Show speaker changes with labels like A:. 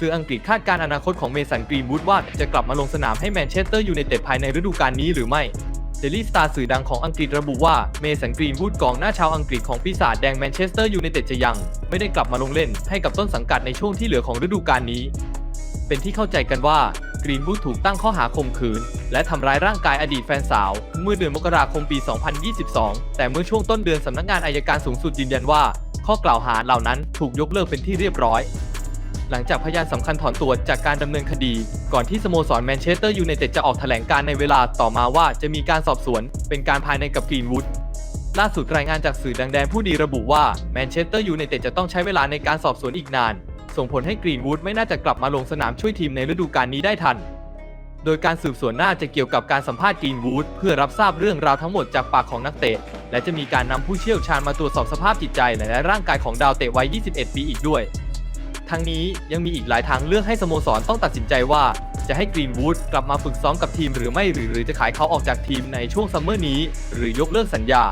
A: สื่ออังกฤษคาดการอนาคตของเมสันกรีนวูดว่าจะกลับมาลงสนามให้แมนเชสเตอร์ยูไนเต็ดภายในฤดูกาลนี้หรือไม่เดลี่สตาร์สื่อดังของอังกฤษระบุว่าเมสันกรีนวูดกองหน้าชาวอังกฤษของปีศาจแดงแมนเชสเตอร์ยูไนเต็ดจะยัง ไม่ได้กลับมาลงเล่นให้กับต้นสังกัดในช่วงที่เหลือของฤดูกาลนี้ เป็นที่เข้าใจกันว่ากรีนวูดถูกตั้งข้อหาข่มขืน และทำร้ายร่างกายอดีตแฟนสาว เมื่อเดือนมกราคมปี 2022 แต่เมื่อช่วงต้นเดือนสำนักงานอายการสูงสุดยืนยันว่า ข้อกล่าวหาเหล่านั้นถูกยกเลิกเป็นที่เรียบร้อย หลังจากพยานสำคัญถอนตัวจากการดำเนินคดี ก่อนที่สโมสรแมนเชสเตอร์ยูไนเต็ดจะออกแถลงการในเวลาต่อมาว่าจะมีการสอบสวนเป็นการภายในกับกรีนวูดล่าสุดรายงานจากสื่อดังแดนผู้ดีระบุว่าแมนเชสเตอร์ยูไนเต็ดจะต้องใช้เวลาในการสอบสวนอีกนาน ส่งผลให้กรีนวูดไม่น่าจะกลับมาลงสนามช่วยทีมในฤดูกาลนี้ได้ทัน โดยการสืบสวนน่าจะเกี่ยวกับการสัมภาษณ์กรีนวูดเพื่อรับทราบเรื่องราวทั้งหมดจากปากของนักเตะ และจะมีการนำผู้เชี่ยวชาญมาตรวจสอบสภาพจิตใจและร่างกายของดาวเตะวัย 21 ปีอีกด้วย ทั้งนี้ยังมีอีกหลายทางเลือกให้สโมสรต้องตัดสินใจว่า จะให้กรีนวูดกลับมาฝึกซ้อมกับทีมหรือไม่หรือหรือจะขายเขาออกจากทีมในช่วงซัมเมอร์นี้ หรือยกเลิกสัญญา